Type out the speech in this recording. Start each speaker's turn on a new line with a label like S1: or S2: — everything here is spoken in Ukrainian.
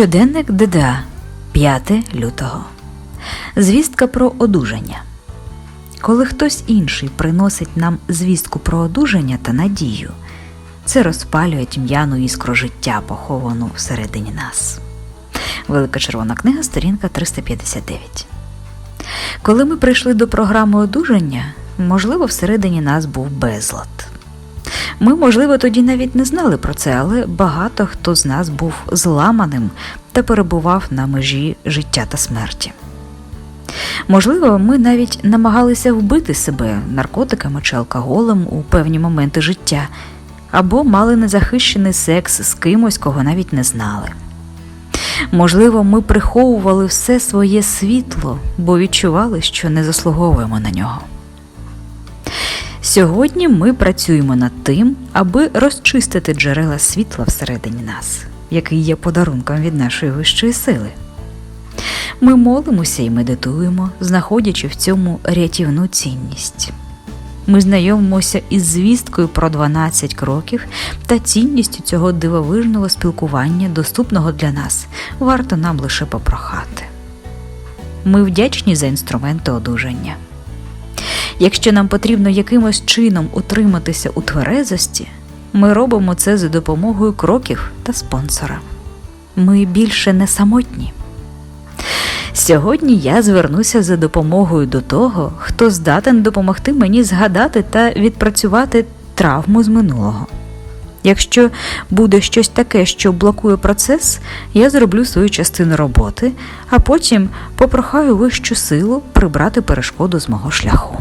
S1: Щоденник ДДА 5 лютого. Звістка про одужання. Коли хтось інший приносить нам звістку про одужання та надію, це розпалює тьмяну іскру життя, поховану всередині нас. Велика червона книга, сторінка 359. Коли ми прийшли до програми одужання, можливо, всередині нас був безлад. Ми, можливо, тоді навіть не знали про це, але багато хто з нас був зламаним та перебував на межі життя та смерті. Можливо, ми навіть намагалися вбити себе наркотиками чи алкоголем у певні моменти життя, або мали незахищений секс з кимось, кого навіть не знали. Можливо, ми приховували все своє світло, бо відчували, що не заслуговуємо на нього. Сьогодні ми працюємо над тим, аби розчистити джерела світла всередині нас, який є подарунком від нашої вищої сили. Ми молимося і медитуємо, знаходячи в цьому рятівну цінність. Ми знайомимося із звісткою про 12 кроків та цінністю цього дивовижного спілкування, доступного для нас, варто нам лише попрохати. Ми вдячні за інструменти одужання. Якщо нам потрібно якимось чином утриматися у тверезості, ми робимо це за допомогою кроків та спонсора. Ми більше не самотні. Сьогодні я звернуся за допомогою до того, хто здатен допомогти мені згадати та відпрацювати травму з минулого. Якщо буде щось таке, що блокує процес, я зроблю свою частину роботи, а потім попрохаю вищу силу прибрати перешкоду з мого шляху.